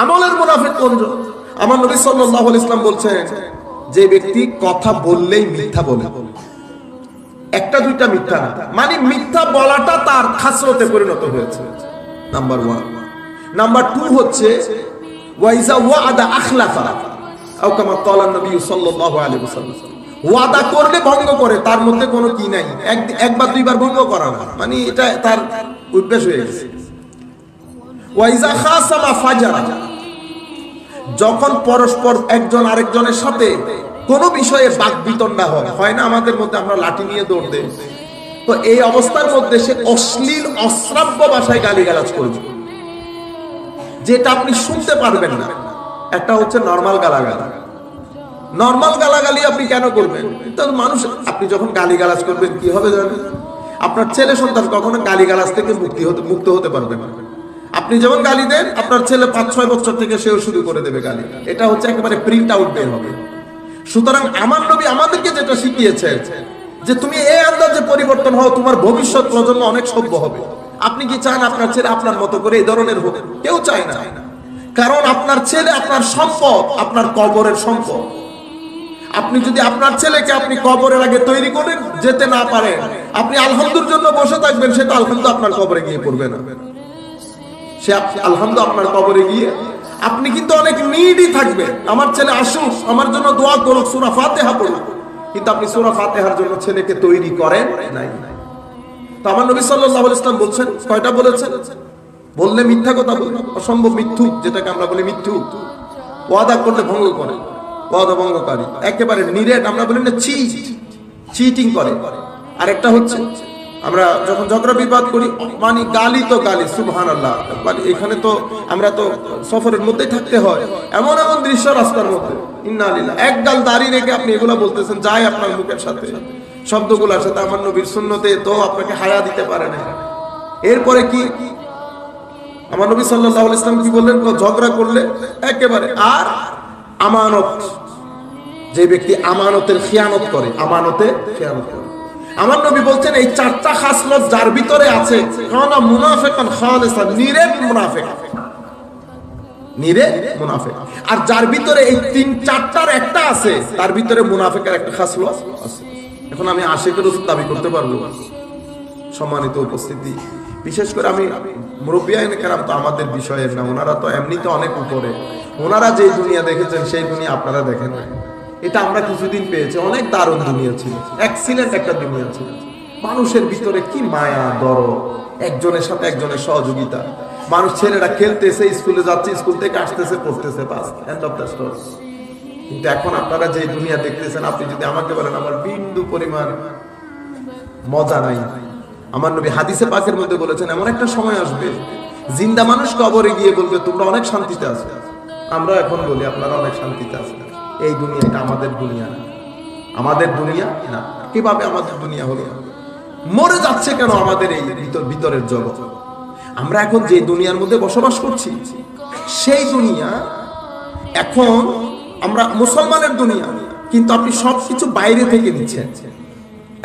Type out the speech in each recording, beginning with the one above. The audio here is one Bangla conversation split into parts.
আমলের মুনাফিক কোনজন আমার নবী সাল্লাল্লাহু আলাইহি ইসলাম বলছেন, যে ব্যক্তি কথা বললেই মিথ্যা বলে। একটা, দুইটা মিথ্যা না। মানে মিথ্যা বলাটা তার খাসরতে পরিণত হয়েছে। নাম্বার ওয়ান নাম্বার টু হচ্ছে ওয়াইজা ওয়াদা আখলাফা, আও কামা নবী সাল্লাল্লাহু আলাইহি ওয়াসাল্লাম। ওয়াদা করলে ভঙ্গ করে, তার মধ্যে কোনো কি নাই। এক, একবার, দুইবার ভঙ্গ করা না। মানে এটা তার অভ্যাস হয়ে গেছে। ওয়াইজা খাসামা ফাজারা যখন পরস্পর একজন আরেকজনের সাথে কোনো বিষয়ে বাক বিতণ্ডা হয় হয় না আমাদের মধ্যে আমরা লাঠি নিয়ে দৌড় দেই? তো এই অবস্থার মধ্যে সে অশ্লীল, অশ্রাব্য ভাষায় গালিগালাজ করবে। যেটা আপনি শুনতে পারবেন না। একটা হচ্ছে নর্মাল গালাগাল। নর্মাল গালাগালি আপনি কেন করবেন? তো মানুষ, আপনি যখন গালিগালাজ করবেন, কি হবে জানেন? আপনার ছেলে সন্তান কখনো গালিগালাজ থেকে মুক্তি হতে মুক্ত হতে পারবে না। আপনি যেমন গালি দেন, আপনার ছেলে পাঁচ, ছয় বছর থেকে সেও শুরু করে দেবে গালি। এটা হচ্ছে একেবারে প্রিন্ট আউট বের হবে। সুতরাং আমার নবী আমাদেরকে যেটা শিখিয়েছে, যে তুমি এই আন্দাজে পরিবর্তন হও, তোমার ভবিষ্যৎ প্রজন্ম অনেক সভ্য হবে। আপনি কি চান আপনার ছেলে আপনার মতো করে এই ধরনের হোক? কেউ চায় না। কারণ আপনার ছেলে আপনার সম্পদ, আপনার কবরের সম্পদ। আপনি যদি আপনার ছেলেকে আপনি কবরের আগে তৈরি করে যেতে না পারেন, আপনি আলহামদুর জন্য বসে থাকবেন সেটা আলহামদু আপনার কবরে গিয়ে পড়বে না। সে আলহামদু আপনার কবরে গিয়ে, আপনি কিন্তু অনেক নিডই থাকবে আমার ছেলে আসুক, আমার জন্য দোয়া করুক, সুরা ফাতেহা কিন্তু আপনি সুরা ফাতেহার জন্য ছেলেকে তৈরি করেন নাই। তো আমার নবী আলাইহি ইসলাম বলছেন, কয়টা বলেছেন? বললে মিথ্যা কথা বলে অসম্ভব মিথ্যু, যেটাকে আমরা বলি মিথ্যু। ওয়াদা করলে ভঙ্গ করে, ওয়াদা ভঙ্গকারী। একেবারে নিরেট, আমরা বলি না চিট চিটিং করে। আরেকটা হচ্ছে আমরা যখন ঝগড়া বিবাদ করি মানে গালি তো গালি সুবহান আল্লাহ মানে এখানে তো আমরা তো সফরের মধ্যেই থাকতে হয়। এমন এমন দৃশ্য রাস্তার মধ্যে। ইন্না আলিল্লাহ এক গাল দাঁড়িয়ে রেখে আপনি এগুলো বলতেছেন, যাই আপনার মুখের সাথে। শব্দগুলোর সাথে আমার নবীর সুন্নতে তো আপনাকে হায়া দিতে পারে না এরপরে কি? আমার নবী আলাইহি ইসলাম কি বললেন? ঝগড়া করলে একেবারে আর আমানত। যে ব্যক্তি আমানতের খিয়ানত করে, আমানতে খিয়ানত করে। আমার নবী বলছেন, এই চারটা খাসলত যার ভিতরে আছে নিরে আর যার ভিতরে এই তিন চারটার একটা আছে, তার ভিতরে একটা আছে। এখন আমি আশিকের ওষুধ দাবি করতে পারব। সম্মানিত উপস্থিতি। বিশেষ করে আমি মুরব্বিয়াইন কেরাম তো আমাদের বিষয়ের না, ওনারা তো এমনিতে অনেক উপরে। ওনারা যে দুনিয়া দেখেছেন, সেই দুনিয়া আপনারা দেখেন না এটা আমরা কিছুদিন পেয়েছি, অনেক দারুণ দুনিয়া ছিল। এক্সিলেন্ট একটা দুনিয়া ছিল। মানুষের ভিতরে কি মায়া দর একজনের সাথে একজনের সহযোগিতা। মানুষ ছেলেরা খেলতেছে, স্কুলে যাচ্ছে, স্কুল থেকে আসতেছে, পড়তেছে, বাস এন্ড অফ দ্য স্টোরি কিন্তু এখন আপনারা যে দুনিয়া দেখতেছেন, আপনি যদি আমাকে বলেন, আমার বিন্দু পরিমাণ মজা নাই। আমার নবী হাদিসে পাকের মধ্যে বলেছেন, এমন একটা সময় আসবে, জিন্দা মানুষ কবরে গিয়ে বলবে, তোমরা অনেক শান্তিতে আছো। আমরা এখন বলি, আপনারা অনেক শান্তিতে আছেন। এই দুনিয়া, এটা আমাদের দুনিয়া না। আমাদের দুনিয়া না, কীভাবে আমাদের দুনিয়া হলো? মরে যাচ্ছে কেন আমাদের এই ভিতর ভিতরের জগৎ? আমরা এখন যে দুনিয়ার মধ্যে বসবাস করছি, সেই দুনিয়া এখন আমরা মুসলমানের দুনিয়া, কিন্তু আপনি সবকিছু বাইরে থেকে নিচ্ছেন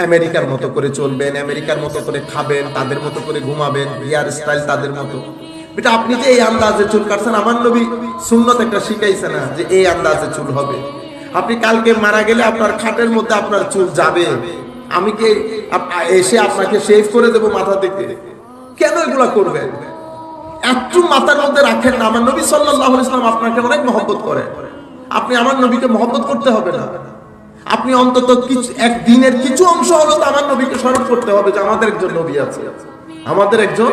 আমেরিকার মতো করে চলবেন, আমেরিকার মতো করে খাবেন, তাদের মতো করে ঘুমাবেন, হেয়ার স্টাইল তাদের মতো। এটা আপনি যে এই আন্দাজে চুল কাটছেন, আমার নবী সুন্নত একটা শিখাইছে না যে এই আন্দাজে চুল হবে। আপনি কালকে মারা গেলে আপনার খাটের মধ্যে আপনার চুল যাবে। আমি কি এসে আপনাকে শেভ করে দেবো মাথা থেকে? কেন এগুলা করবেন? একটু মাথার মধ্যে রাখেন না। আমার নবী আলাইহি ইসলাম আপনাকে অনেক মহব্বত করে আপনি আমার নবীকে মহব্বত করতে হবে না। আপনি অন্তত কিছু এক দিনের কিছু অংশ হলো আমার নবীকে স্মরণ করতে হবে যে আমাদের একজন নবী আছে। আমাদের একজন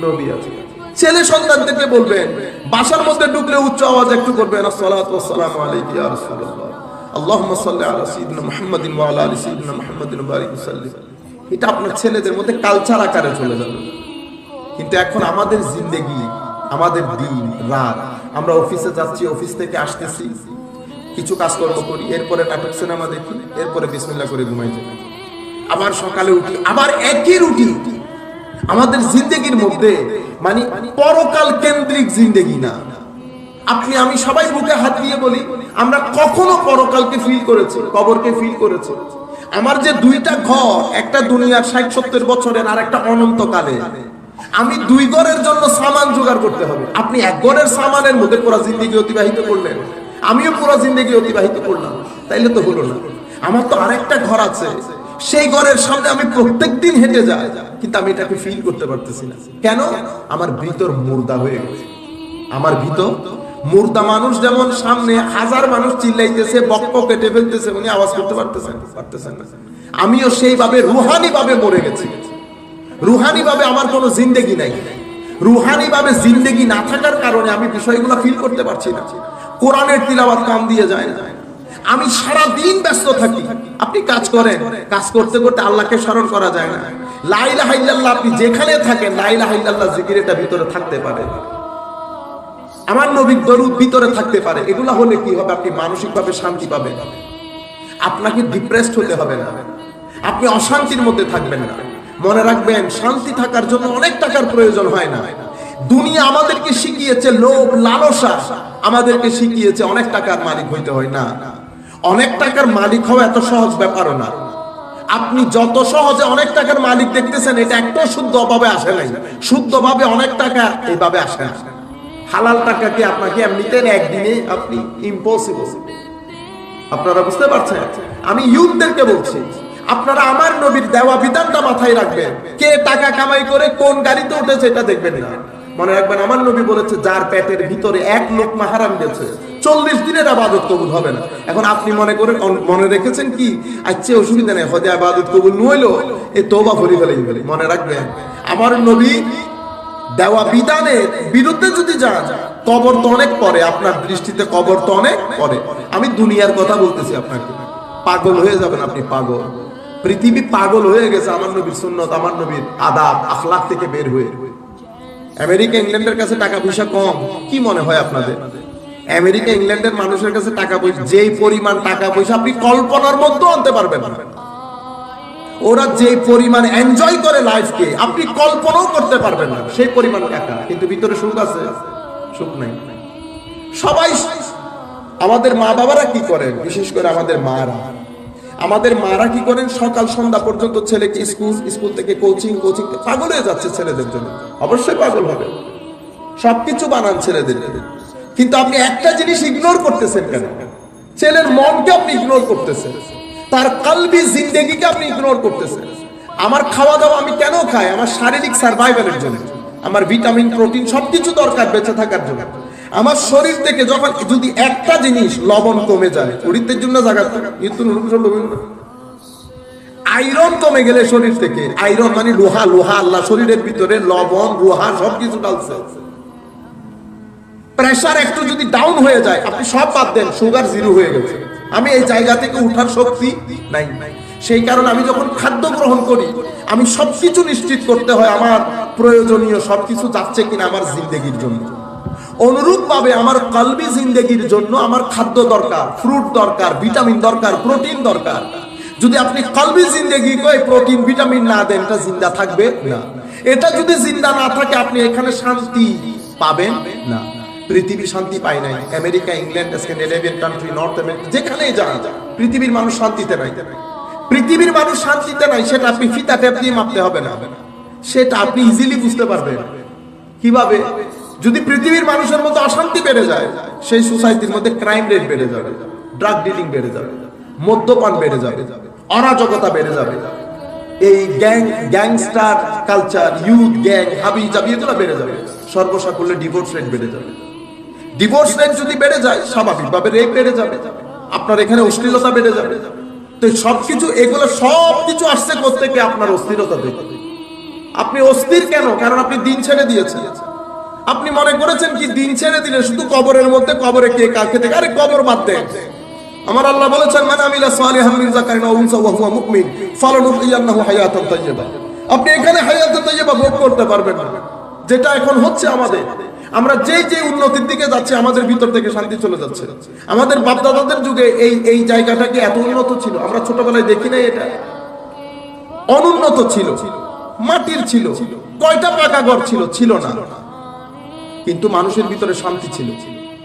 নবী আছে। ছেলে সন্তানদেরকে বলবেন বাসার মধ্যে ঢুকলে উচ্চ আওয়াজ একটু করবেন এটা আপনার ছেলেদের মধ্যে কালচার আকারে চলে যাবে। কিন্তু এখন আমাদের জিন্দেগি, আমাদের দিন, রাত, আমরা অফিসে যাচ্ছি, অফিস থেকে আসতেছি, কিছু কাজকর্ম করি, এরপরে নাটক সিনেমা দেখি, এরপরে বিসমিল্লাহ করে ঘুমাই যাই। আবার সকালে উঠি, আবার একই রুটিন আমাদের জিন্দেগির মধ্যে মানে পরকাল কেন্দ্রিক জিন্দেগি না। আপনি, আমি সবাই বুকে হাত দিয়ে বলি, আমরা কখনো পরকালকে ফিল করেছি, কবরকে ফিল করেছি। আমার যে দুইটা ঘর, একটা দুনিয়ার ষাট সত্তর বছরের আর একটা অনন্তকালে, আমি দুই গড়ের জন্য সামান জোগাড় করতে হবে। আপনি এক গড়ের সামানের মধ্যে পুরো জিন্দগি অতিবাহিত করলেন। আমিও পুরো জিন্দগি অতিবাহিত করলাম। তাইলে তো হলো না। আমার তো আরেকটা ঘর আছে। সেই ঘরের সামনে আমি প্রত্যেক দিন হেঁটে যাই, কিন্তু আমি এটাকে ফিল করতে পারতেছি না। কেন? আমার ভিতর মুর্দা হয়ে গেছে। আমার ভিতর মুর্দা মানুষ যেমন সামনে হাজার মানুষ চিল্লাইতেছে বক্ক কেটে ফেলতেছে, উনি আওয়াজ করতে পারতেছেন পারতেছেন না। আমিও সেইভাবে রুহানি ভাবে মরে গেছি। রুহানি ভাবে আমার কোনো জিন্দেগি নাই। রুহানি ভাবে জিন্দেগি না থাকার কারণে আমি বিষয়গুলো ফিল করতে পারছি না। কোরআনের তিলাওয়াত কান দিয়ে যায় না। আমি সারা দিন ব্যস্ত থাকি। আপনি কাজ করেন। কাজ করতে করতে আল্লাহকে স্মরণ করা যায় না। লাইলা হাইল্লাল্লাহ আপনি যেখানে থাকেন লাইলা হাইল্লাল্লাহ জিকির এটা ভিতরে থাকতে পারে। আমার নবীর দরুদ ভিতরে থাকতে পারে। এগুলা হলে কি হবে? আপনি মানসিকভাবে শান্তি পাবেন। আপনাকে ডিপ্রেসড হতে হবে না। আপনি অশান্তির মধ্যে থাকবেন না। মনে রাখবেন, শান্তি থাকার জন্য অনেক টাকার প্রয়োজন হয় না। দুনিয়া আমাদেরকে শিখিয়েছে লোভ, লালসা। আমাদেরকে শিখিয়েছে অনেক টাকার মালিক হইতে হয় না। অনেক টাকার মালিক হওয়া এত সহজ ব্যাপারও না। আপনি যত সহজে অনেক টাকার মালিক দেখতেছেন, এটা একটাও শুদ্ধ ভাবে আসে নাই। শুদ্ধভাবে অনেক টাকা এইভাবে আসে না। হালাল টাকা কি আপনাকে এমনিতে একদিনে? আপনি ইম্পসিবল আপনারা বুঝতে পারছেন? আমি ইউথদেরকে বলছি, আপনারা আমার নবীর দেওয়া বিধানটা মাথায় রাখবেন। কে টাকা কামাই করে কোন গাড়িতে উঠেছে, এটা দেখবেন না। মনে রাখবেন, আমার নবী বলেছে, যার পেটের ভিতরে এক লোক মাহারাম গেছে চল্লিশ দিনের আবাদত কবুল হবে না। এখন আপনি মনে করে মনে রেখেছেন কি? আচ্ছা অসুবিধা নেই হতে আবাদত কবুল নইলো এ তোবা ভরি ফেলে। মনে রাখবেন, আমার নবী দেওয়া বিধানের বিরুদ্ধে যদি যান, কবর তো অনেক পরে, আপনার দৃষ্টিতে কবর তো অনেক পরে। আমি দুনিয়ার কথা বলতেছি আপনাকে। পাগল হয়ে যাবেন আপনি, পাগল। পৃথিবী পাগল হয়ে গেছে, আমার নবীর সুন্নত, আমার নবীর আদাব আখলাক থেকে বের হয়ে। আমেরিকা, ইংল্যান্ডের কাছে টাকা পয়সা কম, কি মনে হয় আপনাদের? আমেরিকা, ইংল্যান্ডের মানুষের কাছে টাকা পয়সা, যেই পরিমাণ টাকা পয়সা আপনি কল্পনার মধ্যেও আনতে পারবেন। না ওরা যে পরিমাণ এনজয় করে লাইফকে আপনি কল্পনাও করতে পারবেন না। সেই পরিমাণ টাকা। কিন্তু ভিতরে সুখ আছে? সুখ নাই। সবাই আমাদের মা বাবারা কি করেন? বিশেষ করে আমাদের মারা। আমাদের মারা কি করেন? সকাল সন্ধ্যা পর্যন্ত ছেলেকে স্কুল স্কুল থেকে কোচিং কোচিং পাগল হয়ে যাচ্ছে ছেলেদের জন্য। অবশ্যই পাগল হবে। সবকিছু বানান ছেলেদের। কিন্তু আপনি একটা জিনিস ইগনোর করতেছেন কেন? ছেলের মনকে আপনি ইগনোর করতেছেন। তার কালবি জিন্দেগিকে আপনি ইগনোর করতেছেন। আমার খাওয়া দাওয়া আমি কেন খাই? আমার শারীরিক সার্ভাইভালের জন্য। আমার ভিটামিন প্রোটিন সবকিছু দরকার বেঁচে থাকার জন্য। আমার শরীর থেকে যখন যদি একটা জিনিস লবণ কমে যায় শরীরের জন্য জায়গা আয়রন কমে গেলে শরীর থেকে। আয়রন মানে লোহা লোহা আল্লাহ শরীরের ভিতরে লবণ, লোহা সবকিছু ডালছে প্রেশার একটু যদি ডাউন হয়ে যায়, আপনি সব বাদ দেন সুগার জিরো হয়ে গেছে। আমি এই জায়গা থেকে উঠার শক্তি নাই। সেই কারণে আমি যখন খাদ্য গ্রহণ করি, আমি সবকিছু নিশ্চিত করতে হয় আমার প্রয়োজনীয় সবকিছু যাচ্ছে কিনা আমার জিন্দগির জন্য। অনুরূপ ভাবে আমার কালবি জিন্দগির জন্য আমার খাদ্য দরকার ফ্রুট দরকার ভিটামিন দরকার প্রোটিন দরকার। যদি আপনি কালবি জিন্দগি কই প্রোটিন ভিটামিন না দেন, এটা জিন্দা থাকবে না। এটা যদি জিন্দা না থাকে, আপনি এখানে শান্তি পাবেন না। পৃথিবী শান্তি পায় নাই। America, England, Scandinavian country North America যেখানেই যান, পৃথিবীর মানুষ শান্তিতে নাই। পৃথিবীর মানুষ শান্তিতে নাই, সেটা আপনি ফিতা টেপ দিয়ে মাপতে হবে না। সেটা আপনি ইজিলি বুঝতে পারবেন। কীভাবে? যদি পৃথিবীর মানুষের মধ্যে অশান্তি বেড়ে যায়, সেই সোসাইটির মধ্যে ক্রাইম রেট বেড়ে যাবে ড্রাগ ডিলিং বেড়ে যাবে, মদ্যপান বেড়ে যাবে, অরাজকতা বেড়ে যাবে। এই gang gangster culture youth gang হাবি জাবি এগুলো বেড়ে যাবে। সর্বসা করলে ডিভোর্স রেট বেড়ে যাবে। ডিভোর্স রেট যদি বেড়ে যায়, স্বাভাবিকভাবে রেপ বেড়ে যাবে। আপনার এখানে অশ্লীলতা বেড়ে যাবে। তো সবকিছু, এগুলো সবকিছু আসছে থেকে আপনার অস্থিরতা থেকে। আপনি অস্থির কেন? কারণ আপনি দিন ছেড়ে দিয়েছেন। আপনি মনে করেছেন কি, দিন ছেড়ে দিলে শুধু কবরের মধ্যে কবরে কে কাকে থেকে আরে কবর বাদ দেন। আমার আল্লাহ বলেছেন মানে আমিলা সালিহাম মিন যাকারিন উনসা ওয়া হুয়া মুমিন ফালানুহইয়ান্নাহু হায়াতান তাইয়্যিবা। আপনি এখানে হায়াতান তাইয়্যিবা ভোগ করতে পারবেন যেটা এখন হচ্ছে আমাদের। আমরা যেই যে উন্নতির দিকে যাচ্ছি, আমাদের ভিতর থেকে শান্তি চলে যাচ্ছে। আমাদের বাপদাদাদের যুগে এই এই জায়গাটা কি এত উন্নত ছিল? আমরা ছোটবেলায় দেখি নাই এটা। অনুন্নত ছিল। মাটির ছিল। কয়টা পাকা ঘর ছিল? ছিল না। কিন্তু মানুষের ভিতরে শান্তি ছিল।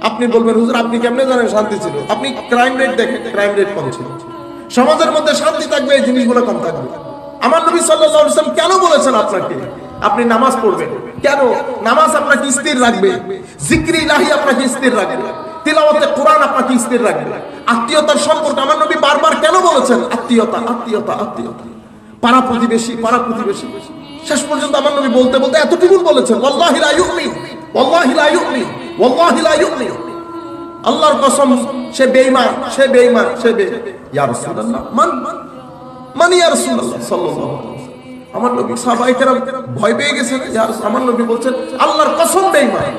আপনি বলবেন, হুজুর, আপনি কেমনে জানেন শান্তি ছিল? আপনি ক্রাইম রেট দেখেন ক্রাইম রেট কম ছিল। সমাজের মধ্যে শান্তি থাকবে, এই জিনিসগুলো কম থাকবে। আমার নবী ওয়াসাল্লাম কেন বলেছেন আপনাকে? আপনি নামাজ পড়বেন। কেন? নামাজ আপনাকে স্থির রাখবে। জিক্রি ইলাহি আপনাকে স্থির রাখবে। তিলাওয়াতে কোরআন আপনাকে স্থির রাখবে। আত্মীয়তার সম্পর্ক, আমার নবী বারবার কেন বলেছেন? আত্মীয়তা আত্মীয়তা আত্মীয়তা। পাড়া প্রতিবেশী পাড়া প্রতিবেশী। শেষ পর্যন্ত আমার নবী বলতে বলতে এতটুকু বলেছেন, ওয়াল্লাহি লা ইউমিন, ওয়াল্লাহি লা ইউমিন আল্লাহর কসম, সে বেঈমান সে বেঈমান, সে বে ইয়া রাসূলুল্লাহ, মান মান ইয়া রাসূলুল্লাহ সাল্লাল্লাহু আলাইহি আমার নবী সাহাবায়ে কেরাম ভয় পেয়ে গেছেন আমার নবী বলছেন, আল্লাহর কসম বেঈমান।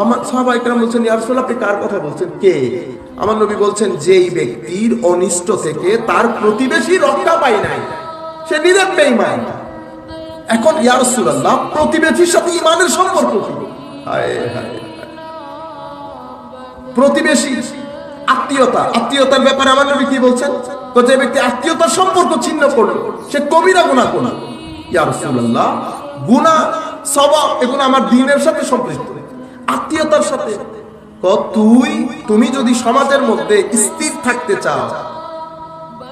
আমার সাহাবায়ে কেরাম বলছেন, ইয়া আপনি কার কথা বলছেন? কে? আমার নবী বলছেন, যেই ব্যক্তির অনিষ্ট থেকে তার প্রতিবেশী রক্ষা পায় নাই, সে নিজের বেঈমান। এখন, ইয়া রাসূলুল্লাহ, প্রতিবেশীর সাথে ইমানের সম্পর্ক কি? প্রতিবেশী, আত্মীয়তা, আত্মীয়তার ব্যাপারে আমার নবী কি বলছেন? যে ব্যক্তি আত্মীয়তার সম্পর্ক ছিন্ন করল, সে কবিরা গুণা কোনা ইয়া রাসূলুল্লাহ, গুনাহ এগুলো আমার দিনের সাথে সম্পৃক্ত। আত্মীয়তার সাথে। তুই, তুমি যদি সমাজের মধ্যে স্থির থাকতে চাও,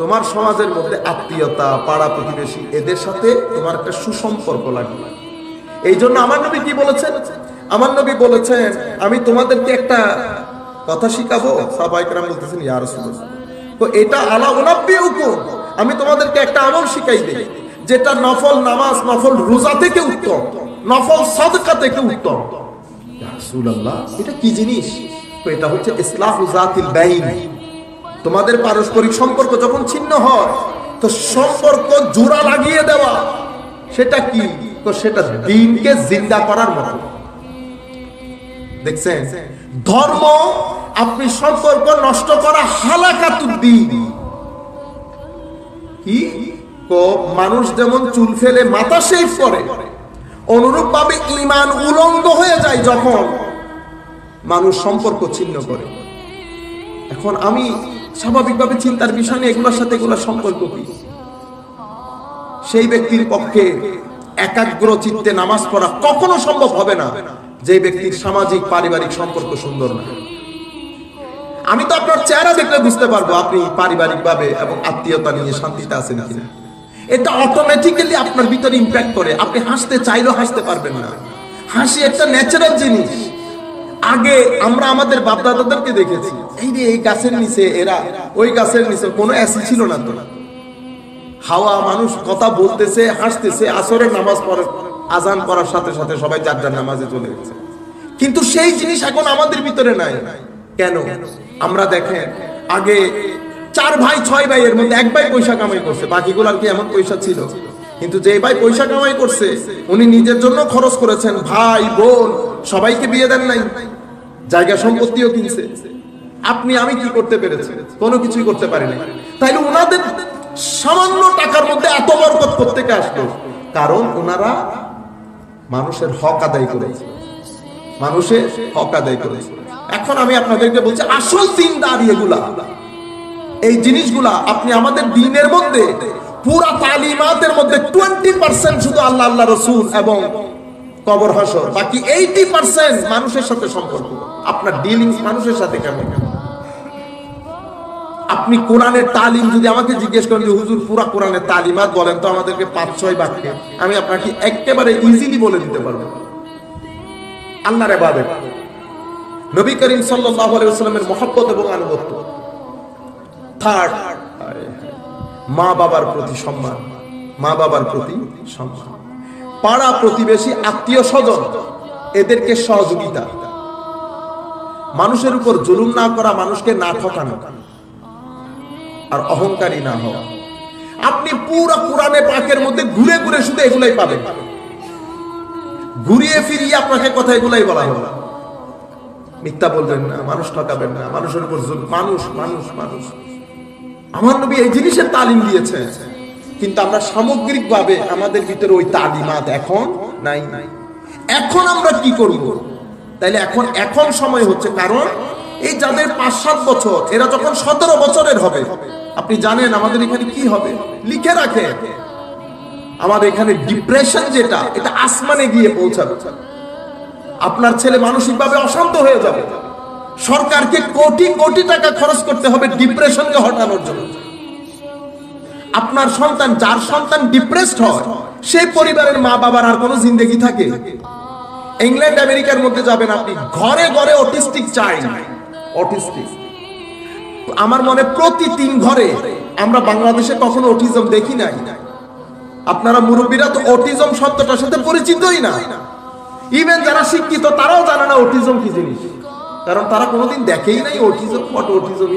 তোমার সমাজের মধ্যে আত্মীয়তা, পাড়া প্রতিবেশী, এদের সাথে তোমার একটা সুসম্পর্ক লাগবে। এই জন্য আমার নবী কি বলেছেন? আমার নবী বলেছেন, আমি তোমাদেরকে একটা কথা শিখাবো। সবাই কেরাম বলতেছেন, ইয়া তো এটা আলা উনাব্বি হুকুম আমি তোমাদেরকে একটা আমল শিখাই দেই। যেটা নফল নামাজ, নফল রোজা থেকে উত্তম, নফল সাদকা থেকে উত্তম। এটা কি জিনিস? এটা হচ্ছে তোমাদের পারস্পরিক সম্পর্ক যখন ছিন্ন হয়, তো সম্পর্ক জোড়া লাগিয়ে দেওয়া, সেটা কি? তো সেটা দিনকে জিন্দা করার মতো। দেখছেন? ধর্ম, আপনি সম্পর্ক নষ্ট করা হালাকাতুদ্দিন। কি? তো মানুষ যেমন চুল ফেলে মাথা শেভ করে অনুরূপ ভাবে ইমান উলঙ্গ হয়ে যায় যখন মানুষ সম্পর্ক ছিন্ন করে। এখন আমি স্বাভাবিকভাবে চিন্তার বিষয় নিয়ে এগুলোর সাথে এগুলোর সম্পর্ক কি? সেই ব্যক্তির পক্ষে একাগ্র চিত্তে নামাজ পড়া কখনো সম্ভব হবে না যে ব্যক্তির সামাজিক, পারিবারিক সম্পর্ক সুন্দর না। আমি তো আপনার চেহারা দেখলে বুঝতে পারব আপনি পারিবারিক ভাবে এবং আত্মীয়তা নিয়ে শান্তিতে আছেন কিনা। এটা অটোমেটিক্যালি আপনার ভিতরে ইম্প্যাক্ট করে। আপনি হাসতে চাইলেও হাসতে পারবেন না। হাসি একটা ন্যাচারাল জিনিস। আগে আমরা আমাদের বাপদাদাদেরকে দেখেছি। এই যে এই গাছের নিচে এরা, ওই গাছের নিচে কোনো অ্যাসি ছিল না তো। হাওয়া মানুষ কথা বলতেছে, হাসতেছে, আসরের নামাজ পড়ে, আজান করার সাথে সাথে সবাই যার যার নামাজে চলে গেছে। কিন্তু সেই জিনিস এখন আমাদের ভিতরে নাই। কেন? আমরা দেখেন, আগে চার ভাই, ছয় ভাইয়ের মধ্যে এক ভাই পয়সা কামাই করছে বাকিগুলার কি এমন পয়সা ছিল। কিন্তু যে ভাই পয়সা কামাই করছে, উনি নিজের জন্য খরচ করেছেন, ভাই, বোন, সবাইকে বিয়ে দেন নাই, জায়গা সম্পত্তিও কিনছে। আপনি, আমি কি করতে পেরেছি? কোনো কিছুই করতে পারি নাই। তাইলে ওনাদের সামান্য টাকার মধ্যে এত বরকত করতে আসলো? কারণ ওনারা মানুষের হক আদায় করেছে। মানুষের হক আদায় করেছে। এখন আমি আপনাদেরকে বলছি, আসল দিনদারি এগুলা। এই জিনিসগুলা আপনি আমাদের দিনের মধ্যে, পুরা তালিমাতের মধ্যে টোয়েন্টি পার্সেন্ট শুধু আল্লাহ আল্লাহ রসুল এবং কবর হাসর। বাকি এইটি পার্সেন্ট মানুষের সাথে সম্পর্ক। আপনার ডিলিংস মানুষের সাথে কেমন? আপনি কোরআনের তালিম যদি আমাকে জিজ্ঞেস করেন যে, হুজুর, পুরা কোরআনের তালিমাত বলেন তো আমাদেরকে পাঁচ, ছয় বাক্যে। আমি আপনাকে একেবারে ইজিলি বলে দিতে পারব। আল্লাহর এবাদত নবী করিম সাল্লাল্লাহু আলাইহি ওয়াসাল্লামের মহব্বত এবং আনুগত্য। থার্ড মা বাবার প্রতি সম্মান, মা বাবার প্রতি সম্মান। পাড়া প্রতিবেশী, আত্মীয় স্বজন, এদেরকে সহযোগিতা। মানুষের উপর জুলুম না করা মানুষকে না ঠকানো আর অহংকারী না হওয়া। আপনি পুরো কোরআনে পাকের মধ্যে ঘুরে ঘুরে শুধু এগুলাই পাবেন। ঘুরিয়ে ফিরিয়ে আপনাকে কথা এগুলাই বলা হলো মিথ্যা বলবেন না, মানুষ ঠকাবেন না, মানুষের উপর মানুষ মানুষ মানুষ। আমার নবী এই জিনিসের তালিম দিয়েছে। কিন্তু আমরা সামগ্রিক ভাবে আমাদের ভিতরে ওই তালিমাত এখন নাই। নাই এখন আমরা কি করব? তাইলে এখন এখন সময় হচ্ছে কারণ এই যাদের পাঁচ সাত বছর, এরা যখন সতেরো বছরের হবে, আপনি জানেন আমাদের এখানে কি হবে? লিখে রাখে। আমাদের এখানে ডিপ্রেশন যেটা, এটা আসমানে গিয়ে পৌঁছাবে। আপনার ছেলে মানসিকভাবে অশান্ত হয়ে যাবে। সরকারকে কোটি কোটি টাকা খরচ করতে হবে ডিপ্রেশনকে হটানোর জন্য। আপনার সন্তান, যার সন্তান ডিপ্রেসড হয়, সেই পরিবারের মা বাবার আর কোনো জিন্দেগি থাকে? ইংল্যান্ড, আমেরিকার মধ্যে যাবেন আপনি, ঘরে ঘরে অটিস্টিক চাইল্ড অটিস্টিক। আমার মনে প্রতি তিন ঘরে, আমরা বাংলাদেশে কখনো অটিজম দেখি নাই। আপনারা মুরব্বীরা তো অটিজম শব্দটার সাথে পরিচিতই না। ইভেন যারা শিক্ষিত, তারাও জানে না অটিজম কি জিনিস। কারণ তারা কোনোদিন দেখেই নাই অটিজম হোয়াট অটিজম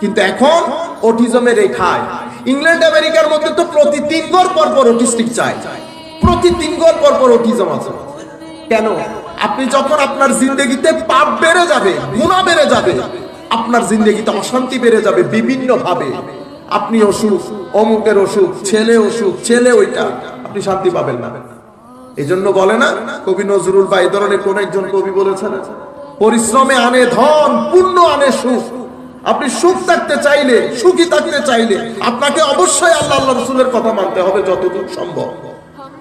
কিন্তু এখন অটিজমের রেখায় ইংল্যান্ড, আমেরিকার মধ্যে তো প্রতি তিন ঘর পর পর অটিস্টিক চাই। প্রতি তিন ঘর পর পর অটিজম আছে। কেন? আপনি যখন আপনার জিন্দগিতে পাপ বেড়ে যাবে, গুণা বেড়ে যাবে, আপনার জিন্দগিতে অশান্তি বেড়ে যাবে বিভিন্ন ভাবে আপনি অসুখ, অমুকের অসুখ, ছেলে অসুখ, ছেলে ওইটা, আপনি শান্তি পাবেন না। এই জন্য বলে না, কবি নজরুল বা এই ধরনের কোন একজন কবি বলেছেন, পরিশ্রমে আনে ধন, পুণ্য আনে সুখ। আপনি সুখ থাকতে চাইলে, সুখী থাকতে চাইলে আপনাকে অবশ্যই আল্লাহ আল্লাহ রসুলের কথা মানতে হবে যতদূর সম্ভব।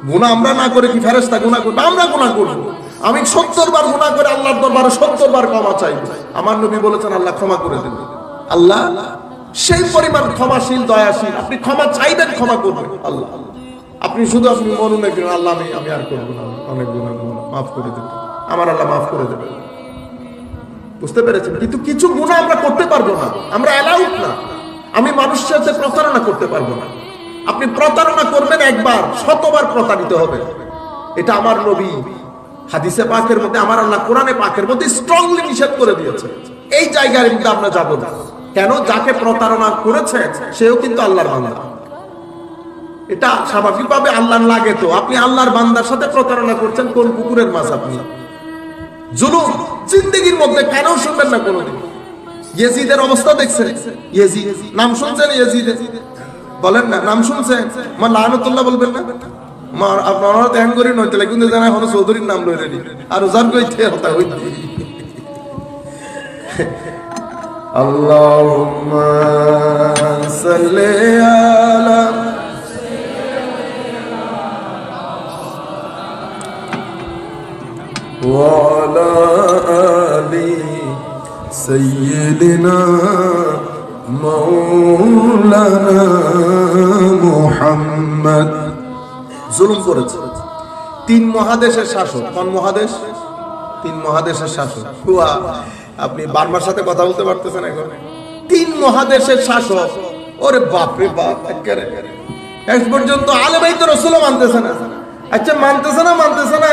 গুণা আমরা না করে কি ফেরেস্তা গুণা করব? আমরা গুণা করব আমি সত্তর বার গুণা করে আল্লাহর দরবারে সত্তর বার ক্ষমা চাইব আমার নবী বলেছেন, আল্লাহ ক্ষমা করে দেবেন আল্লাহ, সেই পরিমাণ ক্ষমাশীল, দয়াশীল, আপনি ক্ষমা চাইবেন, ক্ষমা করবেন। আল্লাহ। আপনি শুধু আপনি মনে করেন আল্লাহ, আমি আমি আর করব না। অনেক গুণা মাফ করে দেবেন। আমার আল্লাহ মাফ করে দেবেন। বুঝতে পেরেছেন? কিন্তু কিছু গুণা আমরা করতে পারব না। আমরা অ্যালাউড না। আমি মানুষের সাথে প্রতারণা করতে পারব না। আপনি প্রতারণা করবেন একবার, শতবার প্রতারিত হবে এটা আমার নবী হাদিসে পাকের মধ্যে, আমার আল্লাহ কোরআনে পাকের মধ্যে স্ট্রংলি নিষেধ করে দিয়েছে। এই জায়গার মধ্যে আমরা যাব না। কেন? যাকে প্রতারণা করেছে, সেও কিন্তু আল্লাহর বান্দা। এটা স্বাভাবিকভাবে আল্লাহর লাগে তো। আপনি আল্লাহর বান্দার সাথে প্রতারণা করছেন কোন কুকুরের মাছ আপনি? জুলুম, জিন্দগির মধ্যে কেন শুনবেন না ইয়েজিদের অবস্থা দেখছেন? ইয়েজিদ, নাম শুনছেন বলেন না, নাম শুনছেন? মা লানতুল্লাহ বলবেন না? মা আপনারা ধ্যান করি নইতে কিন্তু জানা হলো চৌধুরীর নাম লইলে নি আর ওজার কইতে হতা হইতে সাল্লি আলা وعلى آل سيدنا مولانا محمد জুলুম করেছে তিন মহাদেশের শাসক কোন মহাদেশ তিন মহাদেশের শাসক হুয়া আপনি বার্মার সাথে কথা বলতে পারতেছেন এখন তিন মহাদেশের শাসক ওরে বাপ রে বাপ একেবারে এক পর্যন্ত আলেমাই তো রসুল মানতেছে না আচ্ছা মানতেছে না মানতেছে না।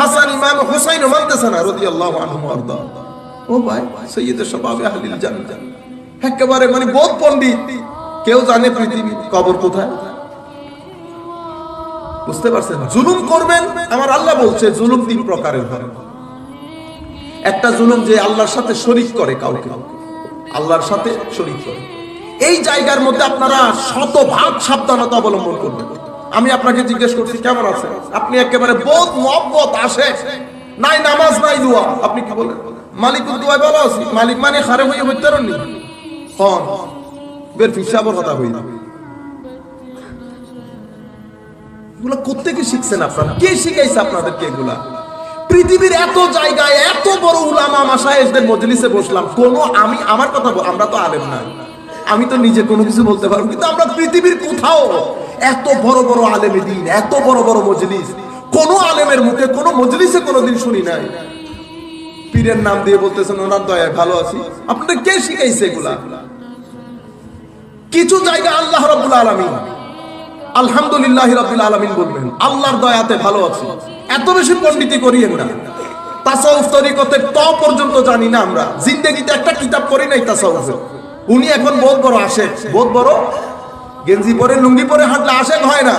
হাসান হুসাইন মানতেছে না রদি আল্লাহ ও ভাই সবাবে আহলিল জান্নাত একেবারে মানে বহুত পণ্ডিত। কেউ জানে পৃথিবী কবর কোথায়? বুঝতে পারছেন? জুলুম করবেন, আমার আল্লাহ বলছে, জুলুম তিন প্রকারের হয়। একটা জুলুম যে আল্লাহর সাথে শরিক করে কাউকে। আল্লাহর সাথে শরিক করে। এই জায়গার মধ্যে আপনারা শতভাগ সাবধানতা অবলম্বন করবেন। আমি আপনাকে জিজ্ঞেস করছি, কেমন আছেন আপনি একেবারে বোধ মহব্বত, আসে। নাই নামাজ, নাই দোয়া। আপনি কি বলেন? মালিক দোয়া ভালো আছি? মালিক মানে খারে হয়ে হইতে হন বের ফিসাবর কথা হই এগুলো আমরা তো আলেম না আমি তো নিজে কোনো কিছু বলতে পারব, কিন্তু আমরা পৃথিবীর কোথাও এত বড় বড় আলেমে দিন, এত বড় বড় মজলিস। কোন আলেমের মুখে, কোন মজলিসে কোনোদিন শুনি নাই। পীরের নাম দিয়ে বলতেছেন, ওনার দয়ায় ভালো আছি। আপনাদের কে শিখাইছে এগুলা? কিছু জায়গা আল্লাহ রাব্বুল আলামিন, আলহামদুলিল্লাহ রাব্বিল আলামিন বলবেন, আল্লাহর দয়াতে ভালো আছি। এত বেশি পণ্ডিতি করিয়েন না। তাসাউফ তরিকতের ত পর্যন্ত জানি না আমরা। জিন্দেগিতে একটা কিতাব পড়ি নাই তাসাউফের। উনি এখন বহুত বড় আশেক বহুত বড় গেঞ্জি পরে, লুঙ্গি পরে হাঁটলে আশেক হয় না।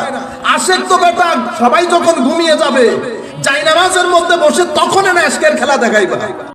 আশেক তো বেটা, সবাই যখন ঘুমিয়ে যাবে, জাইনামাজের মধ্যে বসে তখন এনে আজকের খেলা দেখাইবা।